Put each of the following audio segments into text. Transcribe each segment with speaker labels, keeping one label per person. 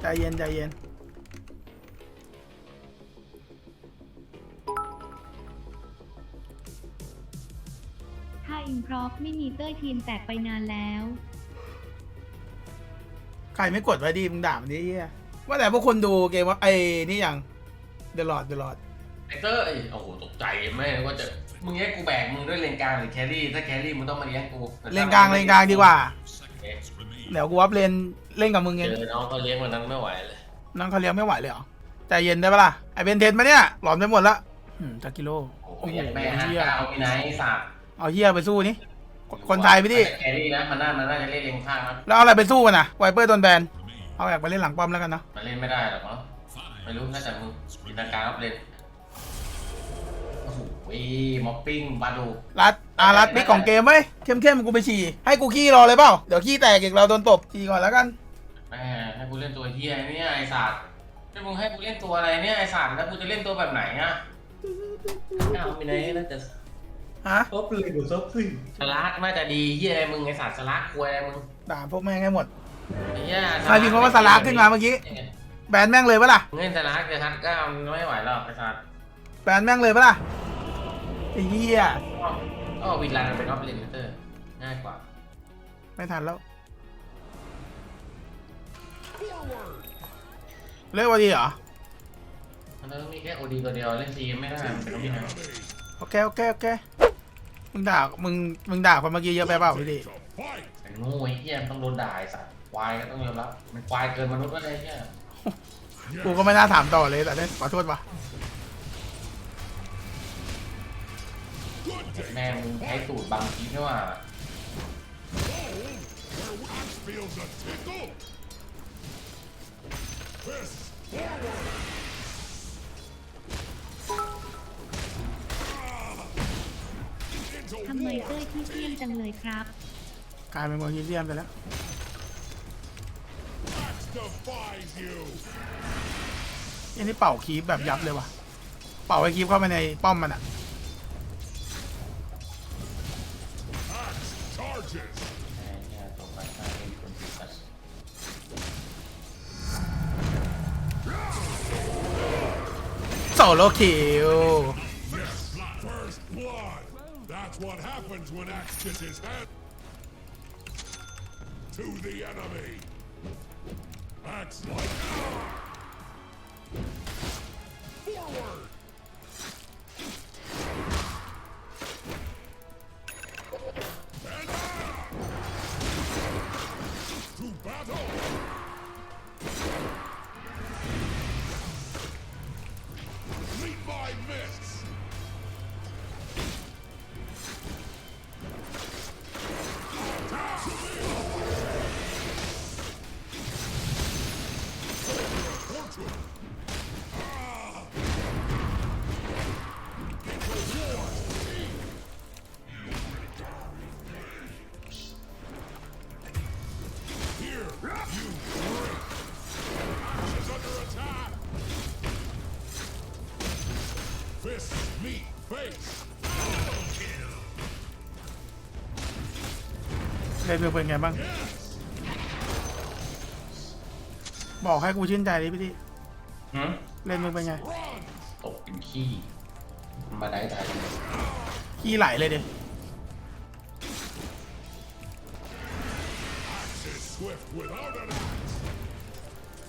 Speaker 1: ใจเย็นใจเย็น
Speaker 2: ถ้าอินพรอฟไม่มีเต้ยทีมแตกไปนานแล้ว
Speaker 1: ใครไม่กดไว้ดีมึงด่ามันดิเฮียว่าแต่พวกคนดูเกมว่าไอ้นี่ยังเดลอดเดลอด
Speaker 3: ไอเตอร์ไอ้โอ้โหตกใจไม่นึกว่าจะมึงให้กูแบกมึงด้วยเลนกลางหรือแครี่ถ้าแครี่มึงต้องมาเลี้ยงกู
Speaker 1: เลนกลางเลนกลางดีกว่า
Speaker 3: เอ๊ะ
Speaker 1: เดี๋ยวกูวับเลนเล่นกับมึง
Speaker 3: เจ
Speaker 1: เอง
Speaker 3: อน้องก็เลี้ยงวันนั้นไม่ไหวเลย
Speaker 1: น้องเขาเลี้ยงไม่ไหวเลยเหรอ ใจเย็นได้ปะล่ะ ไอ้เบนเทนมาเนี่ย หลอนไปหมดละอืมจากกิโล
Speaker 3: โอ้
Speaker 1: โอ้
Speaker 3: โห
Speaker 1: โห
Speaker 3: แม่ฮะ
Speaker 1: เฮีย
Speaker 3: เอาไปไหนไอ้สัตว์
Speaker 1: เอาเฮียไปสู้นี่ คนไทยไปดิ
Speaker 3: แครี่นะมันน่ามันน่าจะเล่นเลนข้างนะ
Speaker 1: แล้วเอาอะไรไปสู้กันนะไวเปอร์โดนแบน เอาอยากไปเล่นหลังป้อมแล้วกันเนาะ
Speaker 3: มันเล่นไม่ได้หรอกเนาะไม่รู้น่าจะมึงจินตนาการรับเล่น โอ้โหม็อปปิ้งบาดู
Speaker 1: รัดอารัดบิ๊กของเกมไว้ยเข้มๆกูไปฉี่ให้กูขี้รอเลยเปล่าเดี๋ยวขี้แตกอีกเราโดนตบฉี่ก่อนแล้วกัน
Speaker 3: แม่ให้กูเล่นตัวเฮียเนี่ยไอ้สัตว์ให้มึงให้กูเล่นตัวอะไรเนี่ยไอ้สัตว์แล้วกูจะเล่นตัวแบบไหนอะเอาไปไหนน่าจะ
Speaker 1: ฮะ
Speaker 4: ซอฟเลยดูซอฟซี่
Speaker 3: สลัดน่าจะดีเฮียอะไรมึงไอสัตว์สลัดควยอะไรมึง
Speaker 1: ด่าพวกแม่งให้หมด
Speaker 3: ไอ้เฮีย
Speaker 1: ใครพิมพ์คำว่าสลักขึ้นมาเมื่อกี้ แบนแม่งเลยปะล่ะ
Speaker 3: เงินสลัดเลยฮัทก้าวมันไม่ไหวหรอกไอสัตว์
Speaker 1: แบนแม่งเลยปะล่ะไอ้ เหี้ย
Speaker 3: ก็วินลันมันเป็นออฟเลนเตอร์ง่ายกว่า
Speaker 1: ไม่ทันแล้ว เล่นวันดีเหรอ
Speaker 3: มันต้องมีแค่โอดีตัวเดียวเล่นซีไม่ได้มันเป็นต้องมีนะ
Speaker 1: โอเค โอเค โอเค มึงด่า มึง มึงด่าคนเมื่อกี้เยอะไปเปล่าพี่ดิ
Speaker 3: ไอ้โง่ไอ้เฮียมันต้องโดนด่าไอสัตว์ควายก็ต้องยอมรับ มันควายเกินมนุษย์ก็เลยเฮีย
Speaker 1: กูก็ไม่น่าถามต่อเลยแต่ได้ขอโทษว่ะ
Speaker 3: แม่มึงใช้สูตรบางทีไม่ว่า
Speaker 2: ทำไมเต้ยขี้เกียจจังเลยครับ
Speaker 1: กลายเป็นโมฮิเซียมไปแล้วอันนี้เป่าคีบแบบยับเลยว่ะ เป่าไอ้คีบเข้าไปในป้อมมันอะ โซโลคิว
Speaker 5: First blood. That's what happens when Axe gets his hand to the enemy. Axe like forward.
Speaker 1: เล่นมือเป็นไงบ้าง บอกให้กูชื่นใจดิพี่ดิ
Speaker 3: หืม
Speaker 1: เล่นมือเป็นไง
Speaker 3: ตกเป็นขี้ มาได้ตายเลย
Speaker 1: ขี้ไหลเลยดิ
Speaker 5: Is swift without an axe.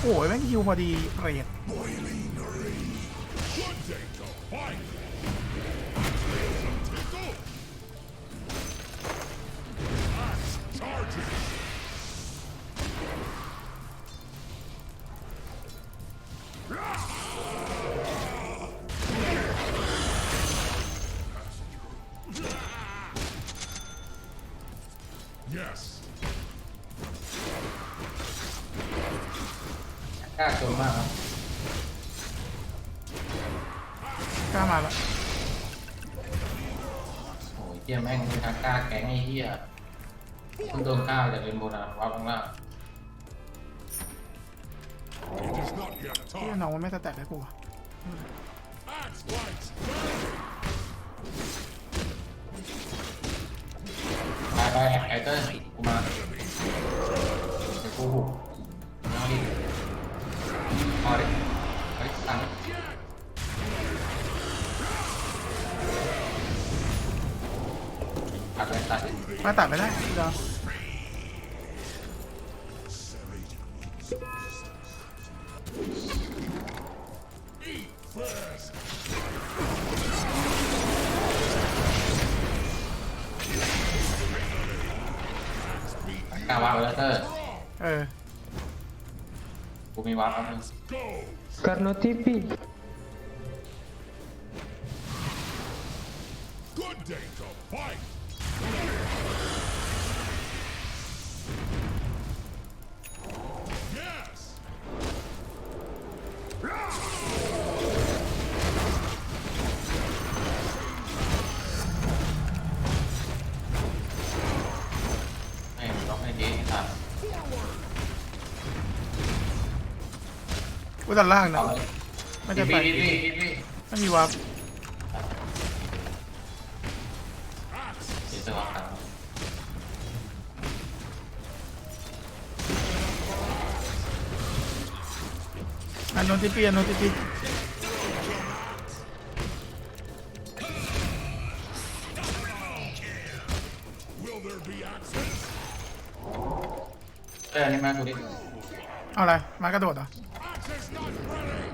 Speaker 1: โอ้ยแม่งคิวพอดีเรท
Speaker 3: กล้าจนมากครับ
Speaker 1: กล้ามาแล้ว
Speaker 3: โอ้ยเฮียแม่งมีทางกล้าแก๊งไอ้เฮียเพิ่งโดนก้าวจากเรนโบว์นะวับข้างล่าง
Speaker 5: It is not yet
Speaker 1: ที่
Speaker 5: time.
Speaker 1: น้องมันไม่สแต็กให้กูอะ
Speaker 5: Axe flights. burning.
Speaker 3: ไปไอเติ้ลกูมาเดี๋ยวกูบุกไม่ต้องรีบ พอดิเฮ้ยตังตัดเลยตัด
Speaker 1: มาตัดไม่ได้เดี๋ยว
Speaker 3: กล้าวางไว้แล้วเตอร์
Speaker 1: เออ
Speaker 3: กูมีวางแล้วมึง
Speaker 5: Go!
Speaker 3: กูตั
Speaker 1: ดล่างนะ
Speaker 3: เอาเลย
Speaker 1: ไม่ได้ไป
Speaker 3: พี่พี่พี่พี่
Speaker 1: ไม่มีวาร์ป
Speaker 3: เดี๋ยวจะวางตังค์
Speaker 1: อันโนติปีอันโนติปี
Speaker 5: Will there be access?
Speaker 3: เออนี่มากูดิ
Speaker 1: เอาอะไรมากระโดดเหรอ
Speaker 5: Access not ready!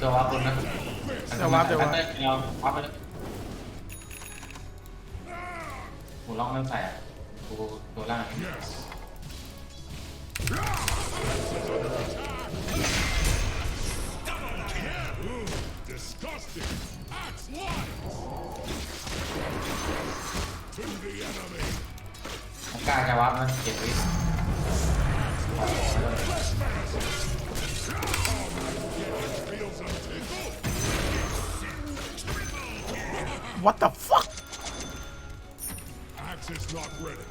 Speaker 3: ตัววับคนนะ
Speaker 1: เดี๋ยวาร์ปเดี๋ยวาร์ป
Speaker 3: เดี๋ยววับไปเลยกูล็อกไม่ใส่อะกูตัวล่าง
Speaker 5: Yes. Ooh, disgusting! Axe light! To the enemy!
Speaker 3: ผมกล้าจะวันะเก็บไว้
Speaker 1: what the fuck
Speaker 5: Axe is not ready.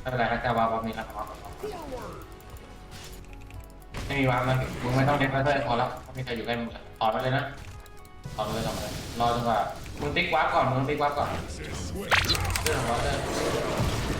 Speaker 3: ไม่เป็นไรครับจะวับวับมีครับวับไม่มีวับนะมึงไม่ต้องเล่นแล้วด้วยพอแล้วถ้ามีใครอยู่ใกล้มึงอะถอดไปเลยนะถอดไปเลยถอดไปเลยรอจนกว่ามึงติ๊กวับก่อนมึงติ๊กวับก่อน
Speaker 5: Axe is swift.
Speaker 3: เรื่องของวับเลย
Speaker 5: Good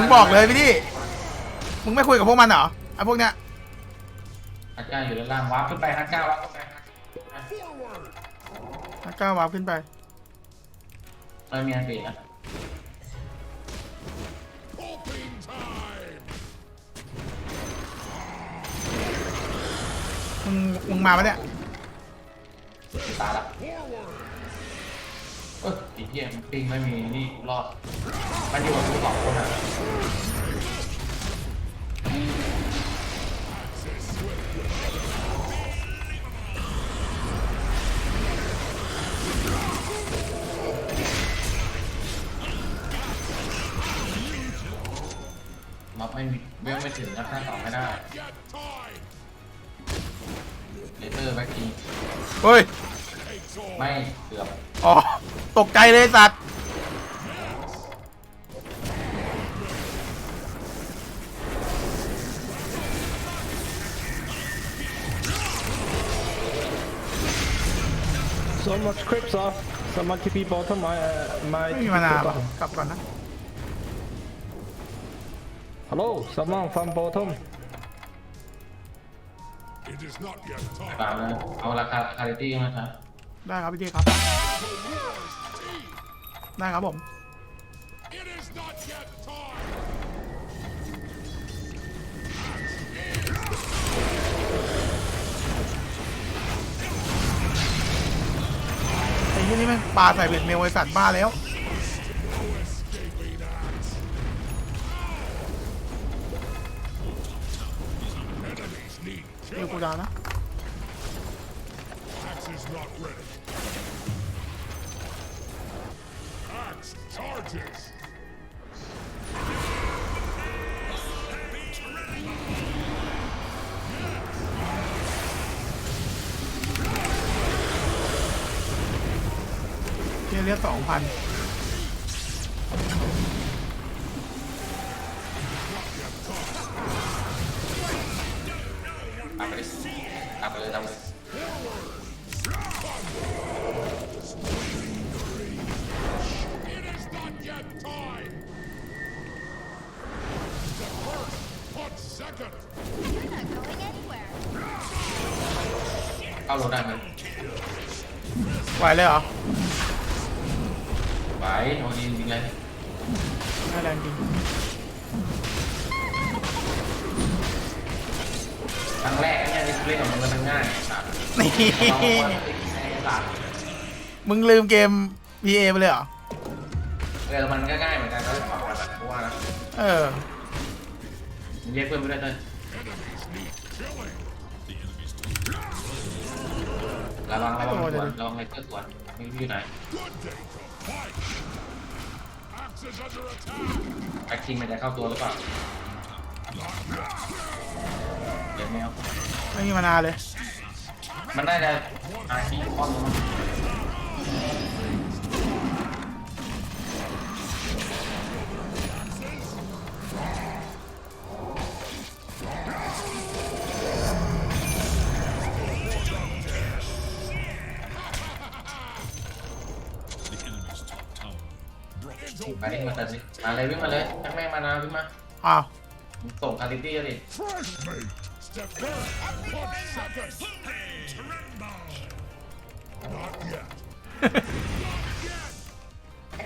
Speaker 1: มึงบอกเลยพี่ดิมึงไม่คุยกับพวกมันเหรอไอ้พวกเนี้ย
Speaker 3: ฮักก้าอยู่ด้านล่างวับขึ้นไปฮักก้าวับขึ้นไป
Speaker 5: Forward!
Speaker 1: ถ้ากล้าวาร์ปขึ้นไป
Speaker 3: ไม่มีอันตีนะ
Speaker 5: Hoping time!
Speaker 1: มึงมึงมาปะเนี่ย
Speaker 3: ตายละ
Speaker 5: Forward!
Speaker 3: เออไอ้เหี้ยมันปิ้งไม่มีนี่กูรอด มันอยู่กับกูสองคนอะ
Speaker 5: Axe is swift.
Speaker 3: ม็อบไม่มีเวลไม่ถึงนะหน้าต่อไม่ได้
Speaker 5: Yet time!
Speaker 3: เลเตอร์แบ็คที
Speaker 1: เฮ้ย
Speaker 5: Takes all!
Speaker 3: ไม่เกือบ
Speaker 1: อ๋อ ตกใจเลยสัตว์
Speaker 4: So much scripts off. Someone TP bottom. My, uh, my
Speaker 1: ไม่มี
Speaker 4: TP
Speaker 1: มานา
Speaker 4: bottom.
Speaker 1: กลับก่อนนะ
Speaker 4: Hello, someone from bottom.
Speaker 5: It is not yet
Speaker 3: ตาม
Speaker 5: time!
Speaker 3: เลยเอาราคาคาริตี้มาครับ
Speaker 1: ได้ครับพี่ดิครับ ได้ครับผมไอ้ยี่นี่แม่งปลาใส่เบ็ดเมลไอสัตว์บ้าแล้ว
Speaker 5: Enemies need
Speaker 1: ดูกูดาวนะ เรียกเรียกสองพัน
Speaker 3: ตามไปเลยตามไปเลยตามไปเลยเข้ารถได้ไหม
Speaker 1: ไหวเลยเหรอ
Speaker 3: ไหวโอดีจริงๆเลย
Speaker 1: ไม่แรงจริง
Speaker 3: ครั้งแรกเนี่ยที่กูเล่นกับมึงมันง่ายไอ้สัตว์
Speaker 1: นี่
Speaker 3: ลองมาไอ้สัตว์
Speaker 1: มึงลืมเกม PA ไปเลยเหรอ
Speaker 3: เออมันก็ง่ายเหมือนกันก็สองวันอะกูว่านะ
Speaker 1: เออ
Speaker 3: มึงเรียกเพื่อนไปด้วยเต้ย
Speaker 5: Killing.
Speaker 3: ระวังระวังสวนระวังไอ้เพื่อนสวนไม่รู้อยู่ไหน
Speaker 5: Good day to fight. Axe is under attack.
Speaker 3: แอคทีมันจะเข้าตัวหรือเปล่าเดี๋ยวแมว
Speaker 1: ไม่มีมานานเลย
Speaker 3: มันได้จะอาคีป้อนลง มาไปวิ่งมาเติมสิมาเลยวิ่งมาเลยแม่งมานาวิ่งมา
Speaker 1: อ้าว
Speaker 3: มึงส่งคาริตี้ดิ
Speaker 5: Fresh meat. Step first, but second. Not yet.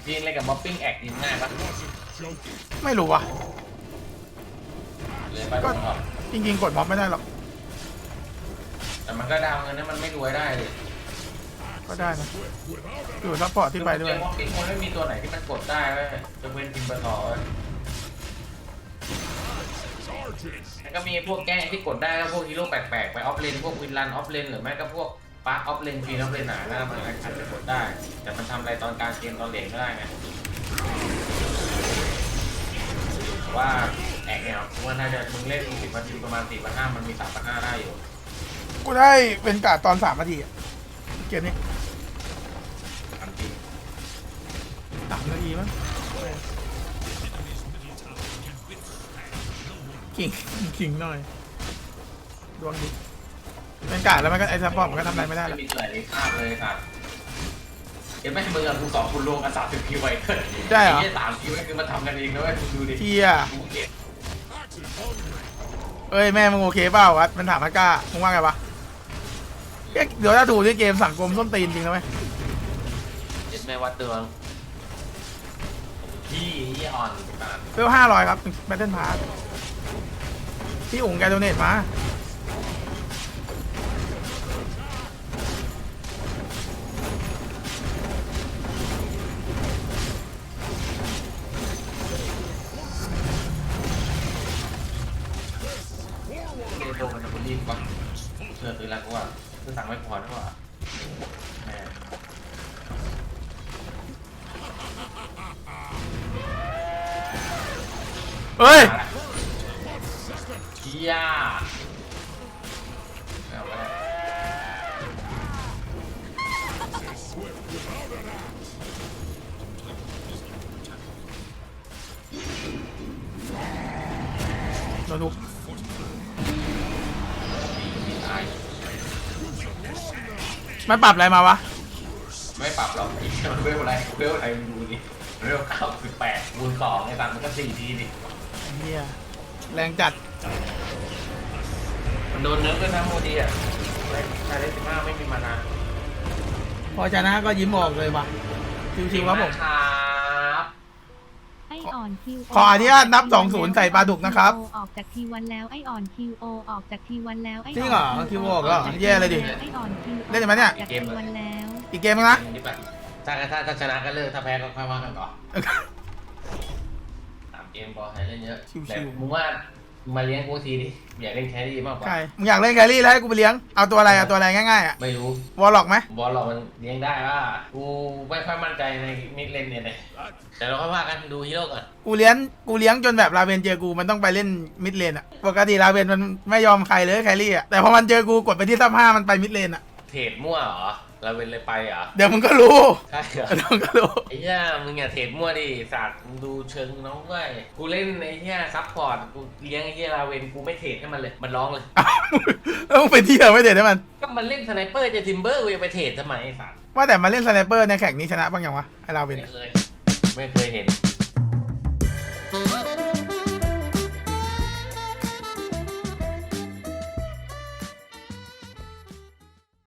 Speaker 3: ยิงเล่นกับม็อบปิ้งแอคยิงง่ายปะ
Speaker 5: Joking.
Speaker 1: ไม่รู้ว่ะ
Speaker 3: เลยไปตรงออก
Speaker 1: จริงๆกดม็อบไม่ได้หรอก
Speaker 3: แต่มันก็ดาวเงินนั้นมันไม่รวยได้ดิ
Speaker 1: ก็ได้นะ
Speaker 5: Without
Speaker 1: อยู่ซัพพอร์ตที่ไปด้วย
Speaker 3: ม็อบปิ้งมันไม่มีตัวไหนที่มันกดได้เว้ยจะเว้นพิมพ์ปะทอเว้ย
Speaker 5: charges.
Speaker 3: แล้วก็มีพวกแกล้งที่กดได้ก็พวกฮีโร่แปลกๆไปออฟเลนพวกวินลันออฟเลนหรือไม่ก็พวกปาร์คออฟเลนฟีนออฟเลนหนาแล้วมันอาจจะกดได้ แต่มันทำอะไรตอนกลารเกมตอนเลนก็ได้ไงว่าแอกเนี่ยกูว่าน่าจะมึงเล่นสิบนาทีประมาณสี่พันห้ามันมีสามพันห้าได้อยู่
Speaker 1: กูได้เป็นการ์ดตอนสามนาทีอะเกมนี้ สามนาทีมั้งขิงขิงหน่อยดวงดีเป็นการ์ดแล้วมันก็ไอ้ซัพพอร์ตมันก็ทำอะไรไม่ได้
Speaker 3: ไม่
Speaker 1: แล้ว
Speaker 3: มีตัวไหนภาพเลยครับเห็นไหมมึงกับกูสองคนรวมกันสามสิบคิวไป
Speaker 1: ใช่เหรอ
Speaker 3: ไอ้สามคิวนี่คือมาทำกันเองนะเว้ยคุณดูดิ
Speaker 1: เที่ย
Speaker 3: กูเก็บ
Speaker 5: Axe is hungry.
Speaker 1: เอ้ยแม่มึงโอเคเปล่าวะมันถามมากล้ามึงว่าไงวะเอ๊ะเดี๋ยวถ้าถูกที่เกมสังคมส้นตีนจริงนะเว้ย
Speaker 3: เห็นไหมวัดเตือง พี่ยี่อ่อนขนาด
Speaker 1: เวลห้าร้อยครับแบตเทิลพาร์พี่อุ๋งแกโดเนทมา
Speaker 3: เกมโตมันจะคุณรีบปะเชื่อซื้อแล้วกูว่าคือสั่งไม่พอดีกว่า
Speaker 1: เอ้ย
Speaker 3: เที่ยเอาไปแล้ว
Speaker 1: โดนทุก
Speaker 3: ตาย
Speaker 1: มันปรับอะไรมาวะ
Speaker 3: ไม่ปรับหรอกไอ้เหี้ยมันเวลอะไรเวลอะไรมึงดูดิเวลเก้าสิบแปดคูณสองไอ้ตังมันก็สี่ทีดิ
Speaker 1: เฮียแรงจัด
Speaker 3: มันโดนเนื้อด้วยนะโมดีอะชายเลสิบห้าไม่มีมานา
Speaker 1: พอชนะก็ยิ้มออกเลยว่ะชิวๆครับผม
Speaker 3: ครับ
Speaker 2: ไออ่อนคิว
Speaker 1: ขออนุญาตนับ20ใส่ปลาดุกนะครับ
Speaker 2: ออกจากทีวันแล้วไออ่อนคิวโอออกจากทีวันแล้วไอ
Speaker 1: จริงเหรอคิวออกแล้วเหรอแย่เลยดิ
Speaker 2: ไออ่อนคิว
Speaker 1: เล่นได้ไหมเนี่ย
Speaker 2: จากทีวันแล้ว
Speaker 1: อีกเกมนึงนะ
Speaker 3: นี่แบบถ้าถ้าถ้าชนะก็เลิกถ้าแพ้ก็ค่อยว่ากันต่อสาม เกมพอให้เล่นเยอะ
Speaker 1: ชิวๆ
Speaker 3: แต่มึงว่ามาเลี้ยงกูทีดิอยากเล่นแครี่มากกว่า
Speaker 1: ใช่มึงอยากเล่นแครี่แล้วให้กูไปเลี้ยง เอาตัวอะไรเอาตัวอะไรง่ายๆอะ
Speaker 3: ไม่รู้
Speaker 1: วอลล็อกไหม
Speaker 3: บอลเรามันเลี้ยงได้ว่ากูไม่ค่อยมั่นใจในมิดเลนเนี่ยเลยแต่เราค่อยว่ากันดูฮีโร่ก่อน
Speaker 1: กูเลี้ยงกูเลี้ยงจนแบบลาเวนเจอกูมันต้องไปเล่นมิดเลนอะปกติลาเวนมันไม่ยอมใครเลยแครี่อะแต่พอมันเจอกูกดไปที่ซับห้ามันไปมิดเลนอะ
Speaker 3: เทรดมั่วเหรอ เราเป็นเลยไปเหรอ
Speaker 1: เดี๋ยวมึงก็รู้
Speaker 3: ใช่เหรอ
Speaker 1: เดี๋ยวมึงก็รู้
Speaker 3: ไอ้เหี้ยมึงอย่าเทรดมั่วดิสัตว์มึงดูเชิงน้องด้วย กูเล่นไอ้เหี้ยซัพพอร์ต กูเลี้ยงไอ้เหี้ยลาเวนกูไม่เทรดให้มันเลย มันร้องเลย
Speaker 1: เอ้าแล้วมึงไปเที่ยวไม่เด็ดให้มัน
Speaker 3: ก็มันเล่นสไนเปอร์จะทิมเบอร์กูจะไปเทรดทำไมไอ้สัตว์
Speaker 1: ว่าแต่มาเล่นสไนเปอร์ในแข่งนี้ชนะบ้างยังวะไอลาเวน
Speaker 3: ไม่
Speaker 1: อะ
Speaker 3: เคย ไม่เคยเห็น